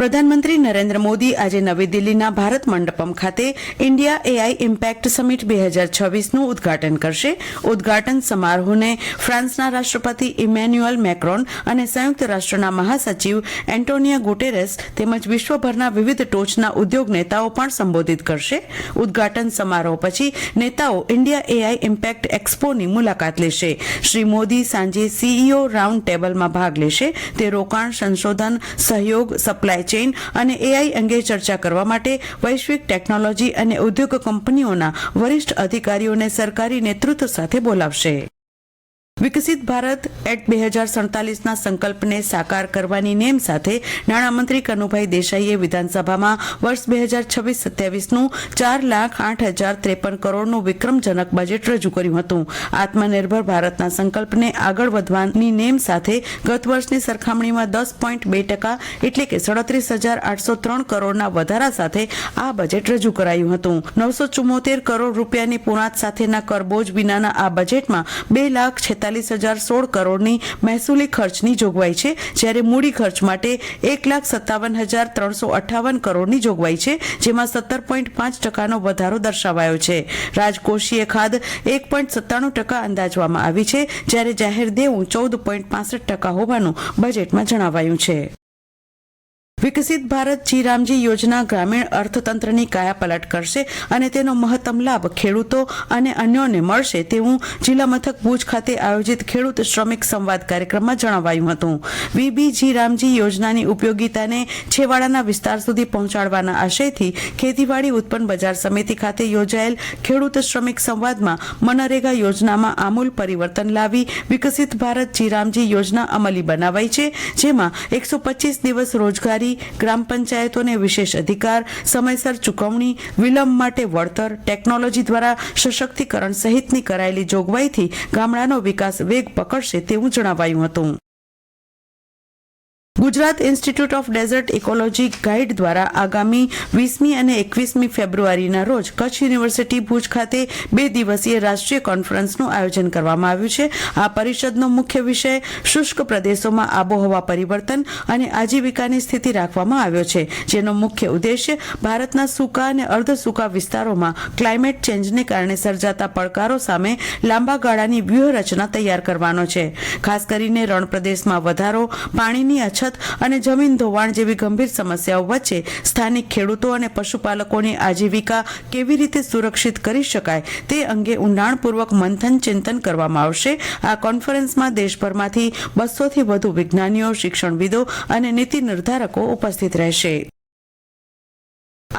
પ્રધાનમંત્રી નરેન્દ્ર મોદી આજે નવી દિલ્હીના ભારત મંડપમ ખાતે ઇન્ડિયા એઆઈ ઇમ્પેક્ટ સમિટ બે હજાર છવ્વીસનું ઉદઘાટન કરશે. ઉદઘાટન સમારોહને ફ્રાન્સના રાષ્ટ્રપતિ ઇમેન્યુઅલ મેક્રોન અને સંયુક્ત રાષ્ટ્રના મહાસચિવ એન્ટોનિયા ગુટેરેસ તેમજ વિશ્વભરના વિવિધ ટોચના ઉદ્યોગ નેતાઓ પણ સંબોધિત કરશે. ઉદઘાટન સમારોહ પછી નેતાઓ ઇન્ડિયા એઆઈ ઇમ્પેક્ટ એક્સપોની મુલાકાત લેશે. શ્રી મોદી સાંજે સીઈઓ રાઉન્ડ ટેબલમાં ભાગ લેશે. તે રોકાણ, સંશોધન, સહયોગ, સપ્લાય ચેઇન અને એઆઈ અંગે ચર્ચા કરવા માટે વૈશ્વિક ટેકનોલોજી અને ઉદ્યોગ કંપનીઓના વરિષ્ઠ અધિકારીઓને સરકારી નેતૃત્વ સાથે બોલાવશે. વિકસિત ભારત એટ બે હજાર સડતાલીસના સંકલ્પને સાકાર કરવાની નેમ સાથે નાણામંત્રી કનુભાઈ દેસાઈએ વિધાનસભામાં વર્ષ બે હજાર છવ્વીસ સત્યાવીસનું ચાર લાખ આઠ હજાર ત્રેપન કરોડનું વિક્રમજનક બજેટ રજૂ કર્યું હતું. આત્મનિર્ભર ભારતના સંકલ્પને આગળ વધવાની નેમ સાથે ગત વર્ષની સરખામણીમાં દસ પોઈન્ટ બે ટકા એટલે કે સડત્રીસ હજાર આઠસો ત્રણ કરોડના વધારા સાથે આ બજેટ રજૂ કરાયું હતું. નવસો ચુમ્મોતેર કરોડ રૂપિયાની પુરાત સાથેના કરબોજ વિનાના આ બજેટમાં બે લાખ છેતાલીસ હજાર સોળ કરોડની મહેસૂલી ખર્ચની જોગવાઈ છે, જ્યારે મૂડી ખર્ચ માટે એક લાખ સત્તાવન હજાર ત્રણસો અઠાવન કરોડની જોગવાઈ છે, જેમાં સત્તર પોઈન્ટ પાંચ ટકાનો વધારો દર્શાવાયો છે. રાજકોષીય ખાદ એક પોઈન્ટ સત્તાણું ટકા અંદાજવામાં આવી છે, જ્યારે જાહેર દેવું ચૌદ પોઈન્ટ પાસઠ ટકા હોવાનું બજેટમાં જણાવાયું છે. વિકસિત ભારત જી રામજી યોજના ગ્રામીણ અર્થતંત્રની કાયાપલટ કરશે અને તેનો મહત્તમ લાભ ખેડૂતો અને અન્યોને મળશે તેવું જિલ્લા મથક ભુજ ખાતે આયોજિત ખેડૂત શ્રમિક સંવાદ કાર્યક્રમમાં જણાવાયું હતું. વીબી જી રામજી યોજનાની ઉપયોગિતાને છેવાડાના વિસ્તાર સુધી પહોંચાડવાના આશયથી ખેતીવાડી ઉત્પન્ન બજાર સમિતિ ખાતે યોજાયેલ ખેડૂત શ્રમિક સંવાદમાં મનરેગા યોજનામાં આમૂલ પરિવર્તન લાવી વિકસિત ભારત જી રામજી યોજના અમલી બનાવાઈ છે, જેમાં એકસો દિવસ રોજગારી ગ્રામ પંચાયતોને વિશેષ અધિકાર, સમયસર ચૂકવણી, વિલંબ માટે વળતર, ટેકનોલોજી દ્વારા સશક્તિકરણ સહિતની કરાયેલી જોગવાઈથી ગામડાનો વિકાસ વેગ પકડશે તેવું જણાવાયું હતું. Gujarat Institute of Desert Ecology GUIDE દ્વારા આગામી વીસમી અને એકવીસમી ફેબ્રુઆરીના રોજ કચ્છ યુનિવર્સિટી ભુજ ખાતે બે દિવસીય રાષ્ટ્રીય કોન્ફરન્સનું આયોજન કરવામાં આવ્યું છે. આ પરિષદનો મુખ્ય વિષય શુષ્ક પ્રદેશોમાં આબોહવા પરિવર્તન અને આજીવિકાની સ્થિતિ રાખવામાં આવ્યો છે, જેનો મુખ્ય ઉદ્દેશ્ય ભારતના સૂકા અને અર્ધ સૂકા વિસ્તારોમાં ક્લાઇમેટ ચેન્જને કારણે સર્જાતા પડકારો સામે લાંબા ગાળાની વ્યૂહરચના તૈયાર કરવાનો છે. ખાસ કરીને રણ પ્રદેશમાં વધારો, પાણીની અછત અને જમીન ધોવાણ જેવી ગંભીર સમસ્યાઓ વચ્ચે સ્થાનિક ખેડૂતો અને પશુપાલકોની આજીવિકા કેવી રીતે સુરક્ષિત કરી શકાય તે અંગે ઊંડાણપૂર્વક મંથન ચિંતન કરવામાં આવશે. આ કોન્ફરન્સમાં દેશભરમાંથી બસોથી વધુ વિજ્ઞાનીઓ, શિક્ષણવિદો અને નીતિ નિર્ધારકો ઉપસ્થિત રહેશે.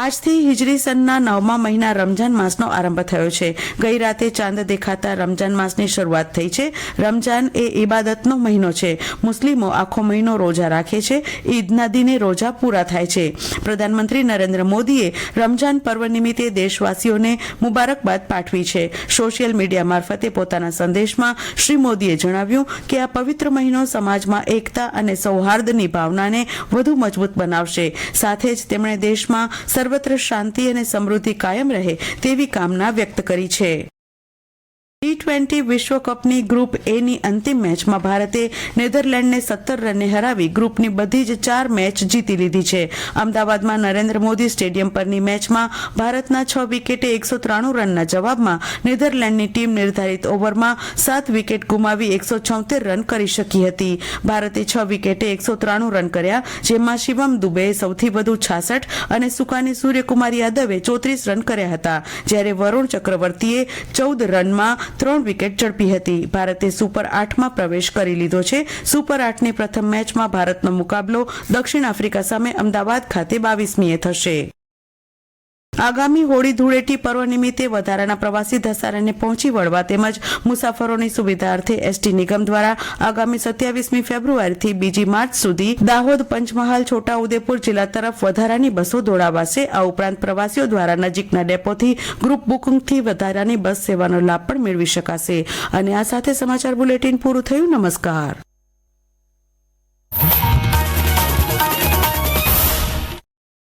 આજથી હિજરી સનના નવમા મહિના રમજાન માસનો આરંભ થયો છે. ગઈ રાતે ચાંદ દેખાતા રમજાન માસની શરૂઆત થઈ છે. રમજાન એ ઇબાદતનો મહિનો છે. મુસ્લિમો આખો મહિનો રોજા રાખે છે. ઈદના દિને રોજા પૂરા થાય છે. પ્રધાનમંત્રી નરેન્દ્ર મોદીએ રમજાન પર્વ નિમિત્તે દેશવાસીઓને મુબારકબાદ પાઠવી છે. સોશિયલ મીડિયા મારફતે પોતાના સંદેશમાં શ્રી મોદીએ જણાવ્યું કે આ પવિત્ર મહિનો સમાજમાં એકતા અને સૌહાર્દની ભાવનાને વધુ મજબૂત બનાવશે. સાથે જ તેમણે દેશમાં સર્વત્ર શાંતિ અને સમૃદ્ધિ કાયમ રહે તેવી કામના વ્યક્ત કરી છે. ટ્વેન્ટી વિશ્વકપની ગ્રુપ એની અંતિમ મેચમાં ભારતે નેધરલેન્ડને સત્તર રને હરાવી ગ્રુપની બધી જ ચાર મેચ જીતી લીધી છે. અમદાવાદમાં નરેન્દ્ર મોદી સ્ટેડિયમ પરની મેચમાં ભારતના છ વિકેટે એકસો ત્રાણું રનના જવાબમાં નેધરલેન્ડની ટીમ નિર્ધારિત ઓવરમાં સાત વિકેટ ગુમાવી એકસો છોતેર રન કરી શકી હતી. ભારતે છ વિકેટે એકસો ત્રાણું રન કર્યા, જેમાં શિવમ દુબેએ સૌથી વધુ છાસઠ અને સુકાની સૂર્યકુમાર યાદવે ચોત્રીસ રન કર્યા હતા. જ્યારે વરુણ ચક્રવર્તીએ ચૌદ રનમાં ત્રણ વિકેટ ઝડપી હતી. ભારતે સુપર આઠમાં પ્રવેશ કરી લીધો છે. સુપર આઠની પ્રથમ મેચમાં ભારતનો મુકાબલો દક્ષિણ આફ્રિકા સામે અમદાવાદ ખાતે બાવીસમીએ થશે. આગામી હોળી ધૂળેટી પર્વ નિમિત્તે વધારાના પ્રવાસી ધસારાને પહોંચી વળવા તેમજ મુસાફરોની સુવિધા અર્થે એસટી નિગમ દ્વારા આગામી સત્યાવીસમી ફેબ્રુઆરીથી બીજી માર્ચ સુધી દાહોદ પંચમહાલ, છોટાઉદેપુર જિલ્લા તરફ વધારાની બસો દોડાવાશે. આ ઉપરાંત પ્રવાસીઓ દ્વારા નજીકના ડેપોથી ગ્રુપ બુકિંગથી વધારાની બસ સેવાનો લાભ પણ મેળવી શકાશે. અને આ સાથે સમાચાર બુલેટિન પૂરું થયું. નમસ્કાર.